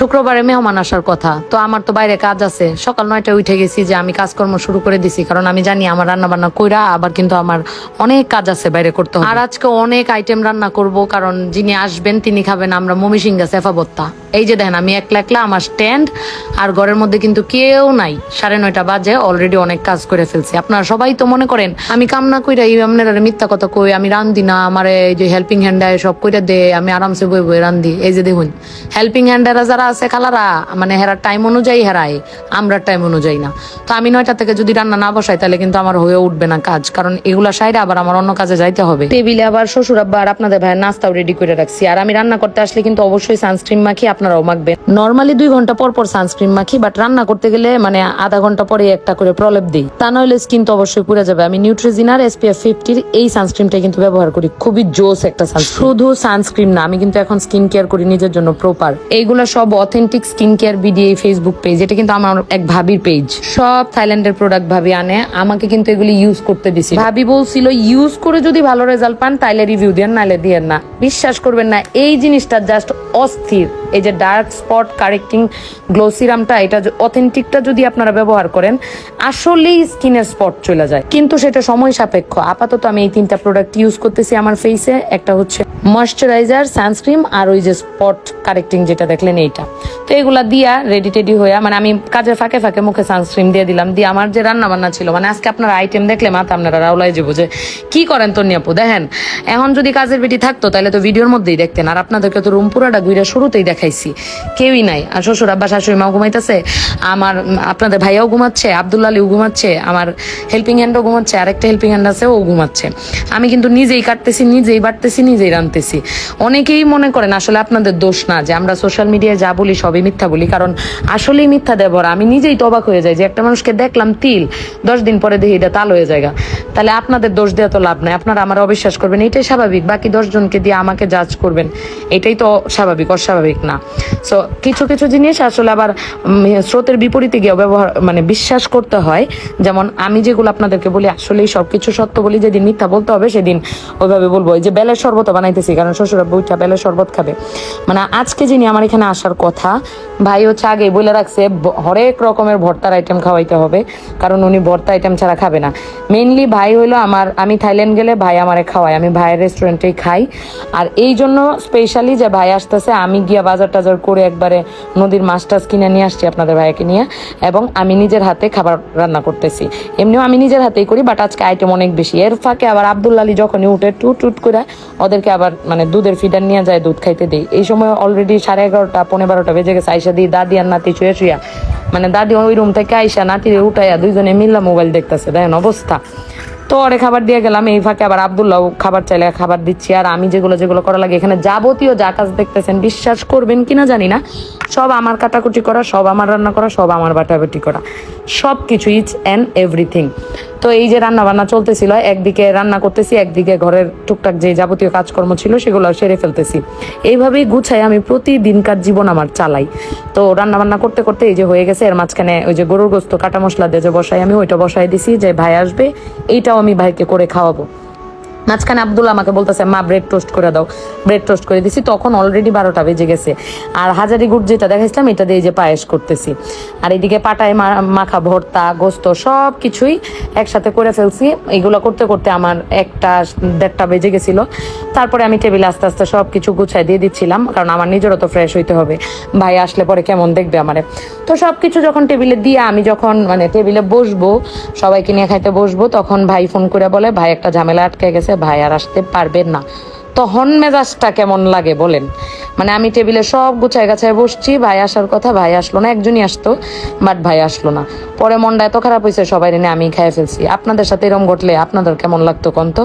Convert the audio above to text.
শুক্রবারে মেহমান আসার কথা। তো আমার তো বাইরে কাজ আছে। সকাল নয়টায় উঠে গেছি যে আমি কাজকর্ম শুরু করে দিছি। কারণ আমি জানি আমার রান্না বান্না কইরা আবার কিন্তু আমার অনেক কাজ আছে বাইরে করতে হবে। আর আজকে অনেক আইটেম রান্না করব, কারণ যিনি আসবেন তিনি খাবেন আমরা মমিসিংহা সেফা বত্তা এই যে দেখেন, আমি একলা একলা আমার স্ট্যান্ড আর ঘরের মধ্যে কিন্তু কেউ নাই। সাড়ে নয়টা বাজে অলরেডি অনেক কাজ করে ফেলছি। আপনারা সবাই তো মনে করেন, আমি কামনা কইরা এই আপনারা মিথ্যা কথা কই, আমি রান্ধি না, আমার এই যে হেল্পিং হ্যান্ড সব কইরা দে, আমি আরামসে বই বই রান্ধি এই যে দেখুন হেল্পিং হ্যান্ডারা যারা আছে খালারা মানে হেরার টাইম অনুযায়ী হেরায় আমরা টাইম অনুযায়ী না। তো আমি নয়টা থেকে যদি রান্না না বসাই তাহলে কিন্তু আমার হয়ে উঠবে না কাজ কারণ এগুলা সাইডে আবার আমার অন্য কাজে যাইতে হবে। টেবিলে আবার শ্বশুর আব্বা আর আপনাদের ভাইয়ের নাস্তাও রেডি করে রাখছি। আর আমি রান্না করতে আসলে কিন্তু অবশ্যই সানস্ক্রিন মাখি আপনারাও মাখবেন। নর্মালি দুই ঘণ্টা পর পর সানস্ক্রিন মাখি বাট রান্না করতে গেলে মানে আধা ঘণ্টা পরে একটা করে প্রলেপ দিই। তা নইলে স্কিন তো অবশ্যই পুড়ে যাবে। আমি নিউট্রিজিনার এসপিএফ ফিফটির এই সানস্ক্রিনটা কিন্তু ব্যবহার করি। খুবই জোস একটা সানস্ক্রিন শুধু সানস্ক্রিন না আমি কিন্তু এখন স্কিন কেয়ার করি নিজের জন্য প্রপার এইগুলো সব অথেন্টিক স্কিন কেয়ার বিডি এই ফেসবুক পেজ এটা কিন্তু আমার এক ভাবির পেজ সব থাইল্যান্ডের প্রোডাক্ট ভাবি আনে, আমাকে কিন্তু এগুলি ইউজ করতে দিছি। ভাবি বলছিল ইউজ করে যদি ভালো রেজাল্ট পান, তাইলে রিভিউ দেন, নাইলে দিয়েন না। বিশ্বাস করবেন না, এই জিনিসটা জাস্ট অস্থির। এই যে ডার্ক স্পট কারেক্টিং গ্লো সিরামটা এটা অথেন্টিকটা যদি আপনারা ব্যবহার করেন, আসলেই স্কিনের স্পট চলে যায়। কিন্তু সেটা সময় সাপেক্ষ। আপাতত আমি এই তিনটা প্রোডাক্ট ইউজ করতেছি আমার ফেসে একটা হচ্ছে ময়শ্চারাইজার সানস্ক্রিন আর ওই যে স্পট কারেক্টিং যেটা দেখলেন এইটা। তো এগুলা দিয়া রেডি টেডি হয়ে মানে আমি কাজের ফাঁকে ফাঁকে মুখে সানস্ক্রিন দিয়ে দিলাম। দিয়ে আমার যে রান্না বান্না ছিল মানে আজকে আপনারা আইটেম দেখলে মাথা আপনারা রাউলাই যাব যে, কি করেন তো নিয়াপু দেখেন, এখন যদি কাজের বেটি থাকতো তাহলে তো ভিডিওর মধ্যেই দেখতেন। আর আপনাদেরকে তো রুম পুরাটা ঘুরে শুরুতেই দেখাইছি। কেউই নাই। আর শ্বশুর আব্বা, শাশুড়ি মাও ঘুমাইতেছে। আমার আপনাদের ভাইয়াও ঘুমাচ্ছে আব্দুল্লা আলীও ঘুমাচ্ছে, আমার হেল্পিং হ্যান্ডও ঘুমাচ্ছে, আরেকটা হেল্পিং হ্যান্ড আছে ও ঘুমাচ্ছে। আমি কিন্তু নিজেই কাটতেছি, নিজেই বাড়তেছি, নিজেই রানতেছি অনেকেই মনে করেন, আসলে আপনাদের দোষ না, যে আমরা সোশ্যাল মিডিয়ায় যা বলি, সবই মিথ্যা বলি। কারণ আসলেই মিথ্যা দেবর। আমি নিজেই তো অবাক হয়ে যাই যে একটা মানুষকে দেখলাম তিল, দশ দিন পরে দেখি এটা তাল হয়ে যায় তাহলে আপনাদের দোষ দেওয়া তো লাভ নাই। আপনারা আমার অবিশ্বাস করবেন, এটাই স্বাভাবিক। বাকি দশ জনকে দিয়ে আমাকে জাজ করবেন, এটাই তো স্বাভাবিক। অস্বাভাবিক না। সো কিছু কিছু জিনিস আসলে আবার স্রোতের বিপরীতে গিয়ে ব্যবহার মানে বিশ্বাস করতে হয়। যেমন আমি যেগুলো আপনাদেরকে বলি, আসলেই সবকিছু সত্য বলি, যেদিন মিথ্যা বলতে হবে, সেদিন ওইভাবে বলব। যে বেলের শরবত বানাইতেছি, কারণ শ্বশুরা বইটা বেলের শরবত খাবে। মানে আজকে যিনি আমার এখানে আসার কথা, ভাই হচ্ছে আগে বলে রাখছে হরেক রকমের ভর্তার আইটেম খাওয়াইতে হবে, কারণ উনি ভর্তা আইটেম ছাড়া খাবে না। মেইনলি ভাই হইল আমার, আমি থাইল্যান্ড গেলে ভাই আমারে খাওয়ায়, আমি ভাইয়ের রেস্টুরেন্টেই খাই। আর এই জন্য স্পেশালি যে ভাই আসতেছে আমি গিয়া বাজার টাজার করে একবারে নদীর মাছ টাছ কিনে নিয়ে আসছি আপনাদের ভাইকে নিয়ে, এবং আমি নিজের হাতে খাবার রান্না করতেছি। এমনিও আমি নিজের হাতেই করি বাট আজকে আইটেম অনেক বেশি। এর ফাঁকে আবার আবদুল্লা আলী যখনই উঠে, টুট টুট করে ওদেরকে আবার মানে দুধের ফিডার নিয়ে যায়, দুধ খাইতে দিই। এই সময় অলরেডি সাড়ে এগারোটা, পনেরো বারোটা বেজে গেছে, আইসা দিই দাদি আর নাতি শুয়ে শুয়া মানে দাদি ওই রুম থেকে আইসা, নাতিরে উঠাইয়া দুইজনে মিল্লা মোবাইল দেখতেছে, দেখেন অবস্থা। তো ওরে খাবার দিয়ে গেলাম, এই ফাঁকে আবার আবদুল্লাহ খাবার চাইলে খাবার দিচ্ছি। আর আমি যেগুলো যেগুলো করা লাগে, এখানে যাবতীয় যা কাজ দেখতেছেন, বিশ্বাস করবেন কিনা জানি না। সব আমার কাটাকুটি করা, সব আমার রান্না করা, সব আমার বাটাবাটি করা। সব কিছু ইচ অ্যান্ড এভরিথিং তো এই যে রান্না বান্না চলতেছিল, একদিকে রান্না করতেছি, একদিকে ঘরের টুকটাক যে যাবতীয় কাজকর্ম ছিল, সেগুলো সেরে ফেলতেছি। এইভাবেই গুছাই আমি প্রতিদিনকার জীবন আমার চালাই। তো রান্না বান্না করতে করতে এই যে হয়ে গেছে, এর মাঝখানে ওই যে গরুর গোস্ত, কাটা মশলা দিয়ে যে বসাই, আমি ওইটা বসাই দিছি, যে ভাই আসবে, এইটাও আমি ভাইকে করে খাওয়াবো। মাঝখানে আব্দুল্লাহ আমাকে বলতেছে, মা ব্রেড টোস্ট করে দাও। ব্রেড টোস্ট করে দিছি, তখন অলরেডি বারোটা বেজে গেছে। আর হাজারি গুড় যেটা দেখাইছিলাম, এটা দিয়ে যে পায়েস করতেছি। আর এদিকে পাটায় মাখা ভর্তা, গোস্ত সব কিছুই একসাথে করে ফেলছি। এগুলো করতে করতে আমার একটা দেড়টা বেজে গেছিল। তারপরে আমি টেবিলে আস্তে আস্তে সব কিছু গুছাই দিয়ে দিচ্ছিলাম, কারণ আমার নিজেরও তো ফ্রেশ হইতে হবে। ভাই আসলে পরে কেমন দেখবে আমারে। তো সব কিছু যখন টেবিলে দিয়ে আমি যখন মানে টেবিলে বসবো, সবাইকে নিয়ে খাইতে বসবো, তখন ভাই ফোন করে বলে, ভাই, একটা ঝামেলা আটকে গেছে ভাই আর আসতে পারবেন না। তখন মেজাজটা কেমন লাগে বলেন? মানে আমি টেবিলে সব গুছায় গাছায় বসছি, ভাই আসার কথা ভাই আসলো না, একজনই আসতো বাট ভাই আসলো না। পরে মনটা এত খারাপ হয়েছে, সবাই নিয়ে আমি খাইয়ে ফেলছি। আপনাদের সাথে এরম ঘটলে আপনাদের কেমন লাগতো কন্ত?